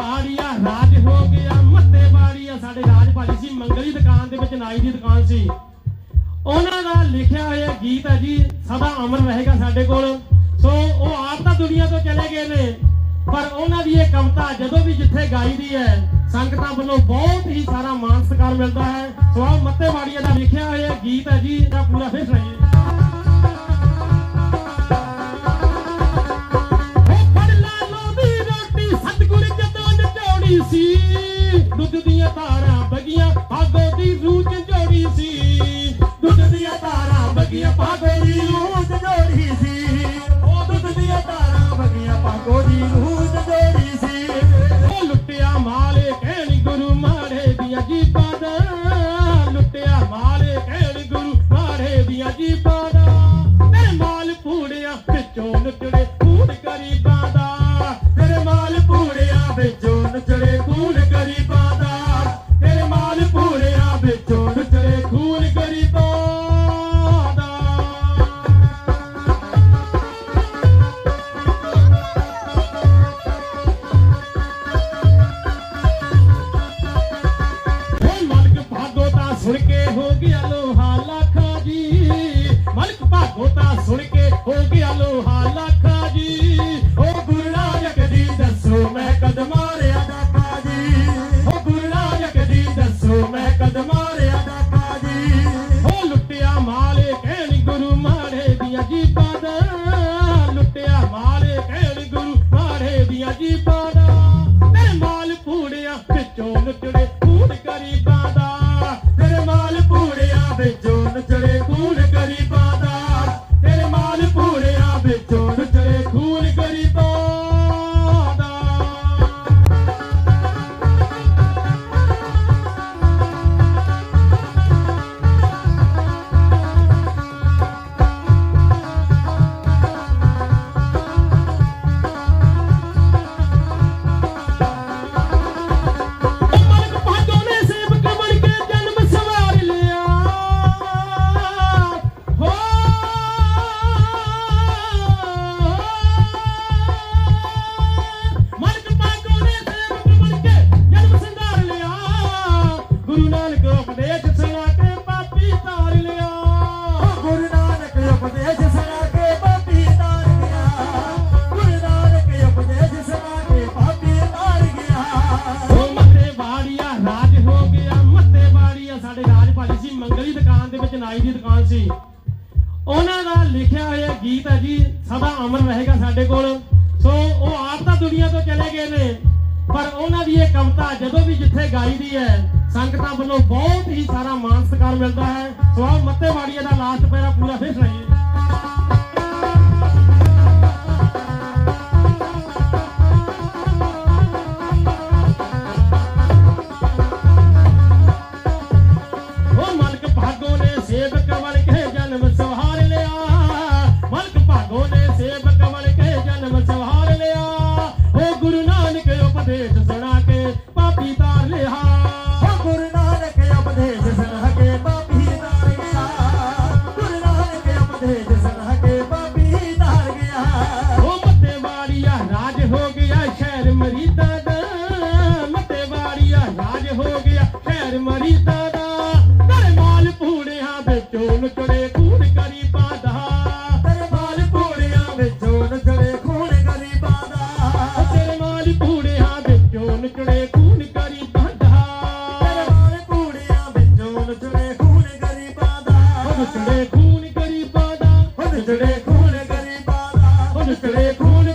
ਬਾੜੀਆ ਰਾਜ ਹੋ ਗਿਆ, ਮੱਤੇ ਬਾੜੀਆ ਸਾਡੇ ਰਾਜ ਭਾਜੀ ਸੀ, ਮੰਗਲੀ ਦੁਕਾਨ ਦੇ ਵਿੱਚ ਨਾਈ ਦੀ ਦੁਕਾਨ ਸੀ। ਉਹਨਾਂ ਦਾ ਲਿਖਿਆ ਹੋਇਆ ਗੀਤ ਹੈ ਜੀ, ਸਦਾ ਅਮਰ ਰਹੇਗਾ ਸਾਡੇ ਕੋਲ। ਸੋ ਉਹ ਆਪ ਤਾਂ ਦੁਨੀਆ ਤੋਂ ਚਲੇ ਗਏ ਨੇ, ਪਰ ਉਹਨਾਂ ਦੀ ਇਹ ਕਵਿਤਾ ਜਦੋਂ ਵੀ ਜਿੱਥੇ ਗਾਈ ਦੀ ਹੈ, ਸੰਗਤਾਂ ਵੱਲੋਂ ਬਹੁਤ ਹੀ ਸਾਰਾ ਮਾਣ ਸਤਿਕਾਰ ਮਿਲਦਾ ਹੈ। ਸੋ ਆਹ ਮੱਤੇ ਬਾੜੀਆ ਦਾ ਲਿਖਿਆ ਹੋਇਆ ਗੀਤ ਹੈ ਜੀ, ਇਹਦਾ ਪੂਰਾ ਫਿਰ ਸੁਣਾਈਏ। ਦੀਆਂ ਧਾਰਾਂ ਬਗੀਆਂ, ਭਾਗੋ ਦੀ ਰੂਹ ਜੋੜੀ ਸੀ। ਦੁੱਧ ਦੀਆਂ ਧਾਰਾਂ ਬਗੀਆਂ, ਭਾਗੋ ਦੀ ਰੂਹ ਜੋੜੀ ਸੀ। ਉਹ ਦੁੱਧ ਦੀਆਂ ਧਾਰਾਂ ਵਗੀਆਂ ਪਾਗੋ ਦੀ ਰੂਹ ਜੋੜੀ ਸੀ। ਉਹ ਲੁੱਟਿਆ ਮਾਲੇ, ਕਹਿਣੀ ਗੁਰੂ ਮਾੜੇ ਦੀਆਂ ਜੀਬਾਂ ਦਾ। ਲੁੱਟਿਆ ਮਾਲੇ, ਕਹਿਣੀ ਗੁਰੂ ਮਾੜੇ ਦੀਆਂ ਜੀਬਾਂ ਦਾ। ਤੇਰੇ ਮਾਲ ਪੂੜਿਆ ਵਿੱਚੋਂ ਨੁਚੜੇ ਕੂੜ ਗਰੀਬਾਂ ਮਲਕ ਤਾਂ ਸੁਣ ਕੇ ਹੋ ਗਿਆ ਲੋਹਾ ਲੱਖਾ ਜੀ। ਓ ਗੁਰੂ ਨਾਨਕ ਦੀ ਦੱਸੋ ਮੈਂ ਕਦ ਮਾਰਿਆ ਦਾਤਾ ਜੀ। ਓ ਗੁਰੂ ਨਾਨਕ ਦੀ ਦੱਸੋ ਮੈਂ ਕਦ ਮਾਰਿਆ ਦਾਤਾ ਜੀ। ਓ ਲੁੱਟਿਆ ਮਾਲੇ ਕਹਿਣੀ ਗੁਰੂ ਮਾੜੇ ਦੀਆਂ ਜੀਬਾਂ ਦਾ। ਲੁੱਟਿਆ ਮਾਲੇ ਕਹਿਣੀ ਗੁਰੂ ਮਾੜੇ ਦੀਆਂ ਜੀਬਾਂ ਦਾ। ਤੇਰੇ ਮਾਲ ਪੂੜਿਆ ਵਿੱਚੋਂ ਨੁਚੜੇ ਉਪਦੇਸ਼ ਸੁਣਾ ਕੇ ਪਾਪੀ ਤਾਰ ਲਿਆ ਗੁਰੂ ਨਾਨਕ ਉਪਦੇਸ਼ ਸੁਣਾ ਕੇ ਪਾਪੀ ਤਾਰ ਗਿਆ ਗੁਰੂ ਨਾਨਕ ਉਪਦੇਸ਼ ਸੁਣਾ ਕੇ ਪਾਪੀ ਤਾਰ ਗਿਆ ਉਹ ਮੱਤੇ ਬਾੜੀਆ ਰਾਜ ਹੋ ਗਿਆ ਮੱਤੇ ਬਾੜੀਆ ਸਾਡੇ ਰਾਜ ਭਾਜੀ ਸੀ ਮੰਗਲੀ ਦੁਕਾਨ ਦੇ ਵਿੱਚ ਨਾਈ ਦੀ ਦੁਕਾਨ ਸੀ ਉਹਨਾਂ ਦਾ ਲਿਖਿਆ ਹੋਇਆ ਗੀਤ ਹੈ ਜੀ ਸਦਾ ਅਮਰ ਰਹੇਗਾ ਸਾਡੇ ਕੋਲ ਸੋ ਉਹ ਆਪ ਤਾਂ ਦੁਨੀਆ ਤੋਂ ਚਲੇ ਗਏ ਨੇ ਪਰ ਉਹਨਾਂ ਦੀ ਇਹ ਕਵਿਤਾ ਜਦੋਂ ਵੀ ਜਿੱਥੇ ਗਾਈ ਦੀ ਹੈ ਸੰਗਤਾਂ ਵੱਲੋਂ ਬਹੁਤ ਹੀ ਸਾਰਾ ਮਾਣ ਸਤਿਕਾਰ ਮਿਲਦਾ ਹੈ। ਸੋ ਆਹ ਮੱਤੇ ਬਾੜੀਆ ਦਾ ਲਾਸਟ ਪੈਰਾ ਪੂਰਾ ਫਿਰ ਸੁਣਾਈਏ। ਉਹ ਮਲਕ ਭਾਗੋ ਨੇ ਸੇਵਕ ਵਲ ਕੇ ਜਨਮ ਸਵਾਰ ਲਿਆ। ਮਲਕ ਭਾਗੋ ਨੇ ਸੇਵਕ ਵਲ ਕੇ ਜਨਮ ਸਵਾਰ ਲਿਆ। ਉਹ ਗੁਰੂ ਨਾਨਕ ਉਪਦੇਸ਼ ਸੁਣਾ ਕੇ ਪਾਪੀ ਤਾਰ ਲਿਆ। ਹੋ ਗਿਆ। ਸ਼ਹਿਰ ਮਰੀਦਾ ਦਾ ਤੇਰੇ ਮਾਲ ਪੂੜਿਆਂ ਵਿੱਚੋਂ ਨੁਚੜੇ ਕੂੜ ਗਰੀਬਾਂ ਦਾ ਤੇਰੇ ਮਾਲ ਪੂੜਿਆਂ ਵਿੱਚੋਂ ਨਚੜੇ ਖੂਨ ਕਰੀ ਪਾਦਾ। ਤੇਰੇ ਮਾਲ ਪੂੜਿਆਂ ਵਿੱਚੋਂ ਨੁਚੜੇ ਖੂਨ ਕਰੀ ਪਾਦਾ। ਤੇਰੇ ਮਾਲ ਪੂੜਿਆਂ ਵਿੱਚੋਂ ਨਚੜੇ ਖੂਨ ਗਰੀਬਾਂ ਦਾ ਉਹ ਨੁਚੜੇ ਖੂਨ ਕਰੀ ਪਾਦਾ। ਉਹ ਨਚੜੇ ਖੂਨ ਕਰੀ ਦਾ ਉਹ ਨੁਚੜੇ ਖੂਨ